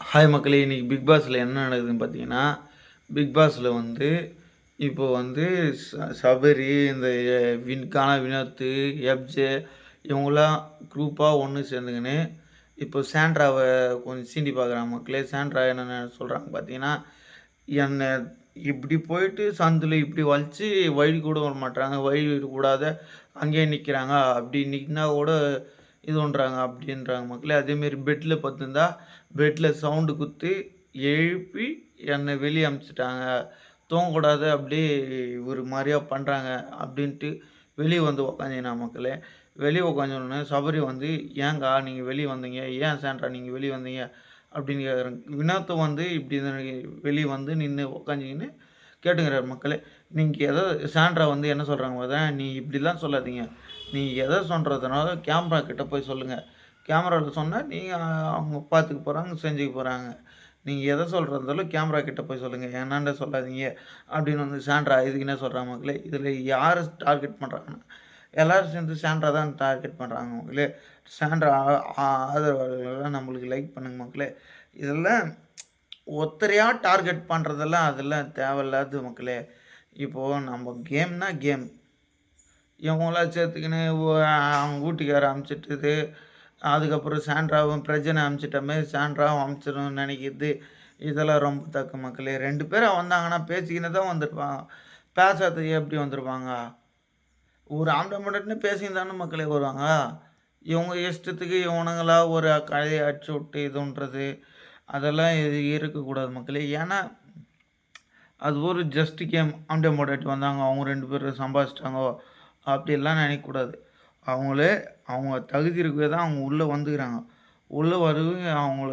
Hi மக்களே இன்றைக்கி big பாஸில் என்ன நடக்குதுன்னு பார்த்தீங்கன்னா பிக் பாஸில் வந்து இப்போ வந்து ச- சபரி இந்த வின்கான வின்கானா வினோத்து எப்ஜே இவங்களாம் குரூப்பாக ஒன்று சேர்ந்துக்கின்னு இப்போ சாண்ட்ராவை கொஞ்சம் சீண்டி பார்க்குறாங்க மக்களே. சாண்ட்ரா என்னென்ன சொல்கிறாங்க பார்த்தீங்கன்னா என்னை இப்படி போயிட்டு சந்தில் இப்படி வலிச்சு வழி கூட வர மாட்டாங்க வழி விடக்கூடாத அங்கேயே நிற்கிறாங்க அப்படி நிற்கினா கூட இது பண்ணுறாங்க அப்படின்றாங்க மக்களே. அதேமாரி பெட்டில் பார்த்துருந்தா பெட்டில் சவுண்டு குத்து எழுப்பி என்னை வெளியே அமுச்சிட்டாங்க தூங்கக்கூடாது அப்படியே ஒரு மாதிரியா பண்ணுறாங்க அப்படின்ட்டு வெளியே வந்து உக்காந்தினா மக்களே. வெளியே உக்காந்தோடனே சபரி வந்து ஏங்கா நீங்கள் வெளியே வந்தீங்க? ஏன் சேன்றா நீங்கள் வெளியே வந்தீங்க? அப்படின்னு கேட்குறாங்க வினாத்தை வந்து இப்படி வெளியே வந்து நின்று உக்காந்திங்கன்னு கேட்டுக்கிறார் மக்களே நீங்கள் எதோ சாண்ட்ரா வந்து என்ன சொல்கிறாங்க பார்த்தா நீ இப்படிலாம் சொல்லாதீங்க. நீ எதை சொல்கிறதுனால கேமரா கிட்டே போய் சொல்லுங்கள் கேமராவில் சொன்னால் நீங்கள் அவங்க பார்த்துக்க போகிறாங்க செஞ்சுக்க போகிறாங்க நீங்கள் எதை சொல்கிறதாலும் கேமரா கிட்டே போய் சொல்லுங்கள் என்னாண்ட சொல்லாதீங்க? அப்படின்னு வந்து சாண்ட்ரா இதுக்கு என்ன சொல்கிறாங்க மக்களே இதில் யார் டார்கெட் பண்ணுறாங்கன்னா எல்லோரும் சேர்ந்து சாண்ட்ரா தான் டார்கெட் பண்ணுறாங்க மக்களே. சாண்ட்ரா ஆதரவாளர்கள்லாம் நம்மளுக்கு லைக் பண்ணுங்க மக்களே. இதெல்லாம் ஒத்தரையாக டார்கெட் பண்ணுறதெல்லாம் அதெல்லாம் தேவையில்லாத மக்களே. இப்போது நம்ம கேம்னா கேம் இவங்களா சேர்த்துக்கின்னு அவங்க வீட்டுக்கார அமுச்சிட்டுது. அதுக்கப்புறம் சாண்ட்ராவும் பிரஜனை அமுச்சிட்டமே சாண்ட்ராவும் அமுச்சிடணும்னு நினைக்கிறது. இதெல்லாம் ரொம்ப தக்கு மக்களே. ரெண்டு பேரும் வந்தாங்கன்னா பேசிக்கின்னு தான் வந்திருப்பாங்க. பேசாதது எப்படி வந்திருப்பாங்க? ஒரு ஆம்பளை மட்டும்னு பேசியிருந்தானே மக்களே வருவாங்க. இவங்க இஷ்டத்துக்கு இவனுங்களா ஒரு கதையை அடிச்சு விட்டு இதுன்றது அதெல்லாம் இருக்கக்கூடாது மக்களே. ஏன்னா அது ஒரு ஜஸ்ட் கேம் ஆண்டே மோடாட்டி வந்தாங்க. அவங்க ரெண்டு பேரும் சம்பாதிச்சிட்டாங்கோ. அப்படிலாம் நினைக்கக்கூடாது. அவங்களே அவங்க தகுதி இருக்கவே தான் அவங்க உள்ளே வந்துக்கிறாங்க. உள்ளே வரவே அவங்கள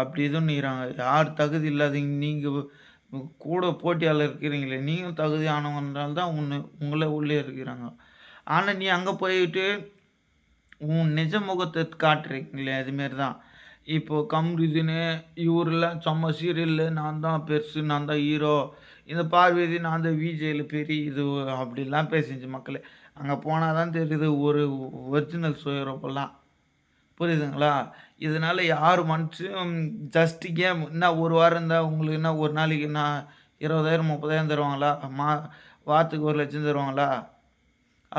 அப்படி இதுன்னு இருக்கிறாங்க யார் தகுதி இல்லாதீங்க நீங்கள் கூட போட்டியாளர் இருக்கிறீங்களே நீங்கள் தகுதியானவங்கனால தான் உன்னை உங்களே உள்ளே இருக்கிறாங்க. ஆனால் நீ அங்கே போயிட்டு உன் நிஜ முகத்தை காட்டுறீங்களே அதுமாரி தான். இப்போது கம்ருதின்னு இவரெல்லாம் செம்ம சீரியலில் நான் தான் பெருசு நான் தான் ஹீரோ இந்த பார்வதி நான் தான் விஜயில் பெரிய இது அப்படிலாம் பேசிச்சு மக்களே. அங்கே போனால் தான் தெரியுது ஒரு ஒரிஜினல் சுயரப்பெல்லாம் புரியுதுங்களா? இதனால் யார் மனுஷன் ஜஸ்ட் கேம் என்ன ஒரு வாரம் இருந்தால் உங்களுக்கு என்ன ஒரு நாளைக்கு என்ன இருபதாயிரம் முப்பதாயிரம் தருவாங்களா? மா வாரத்துக்கு ஒரு லட்சம் தருவாங்களா?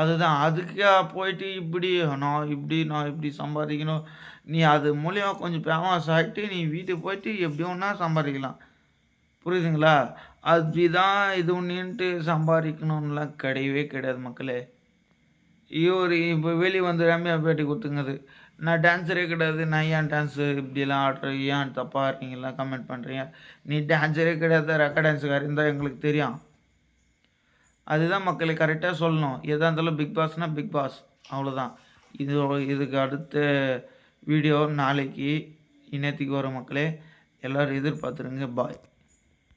அதுதான். அதுக்கே போயிட்டு இப்படி நான் இப்படி நான் இப்படி சம்பாதிக்கணும். நீ அது மூலியமாக கொஞ்சம் ஃபேமஸ் ஆகிட்டு நீ வீட்டுக்கு போயிட்டு எப்படி ஒன்றா சம்பாதிக்கலாம். புரியுதுங்களா? அப்படிதான் இது ஒன்றுன்ட்டு சம்பாதிக்கணும்லாம் கிடையவே கிடையாது மக்களே. இவர் இப்போ வெளியே வந்து ரம்யா பேட்டி கொடுத்துங்கிறது நான் டான்ஸரே கிடையாது. நான் ஏன் டான்ஸு இப்படிலாம் ஆடுற ஏன் தப்பாக இருக்கீங்களா கமெண்ட் பண்ணுறீங்க நீ டான்ஸரே கிடையாது. ரெக்க டான்ஸுக்காரி இருந்தால் எங்களுக்கு தெரியும். அதுதான் மக்களை கரெக்டாக சொல்லணும். எதாக இருந்தாலும் பிக் பாஸ்னால் பிக் பாஸ் அவ்வளோதான் இது இதுக்கு அடுத்த வீடியோ நாளைக்கு இணையத்துக்கு வர மக்களே எல்லோரும் எதிர்பார்த்துருங்க. பாய்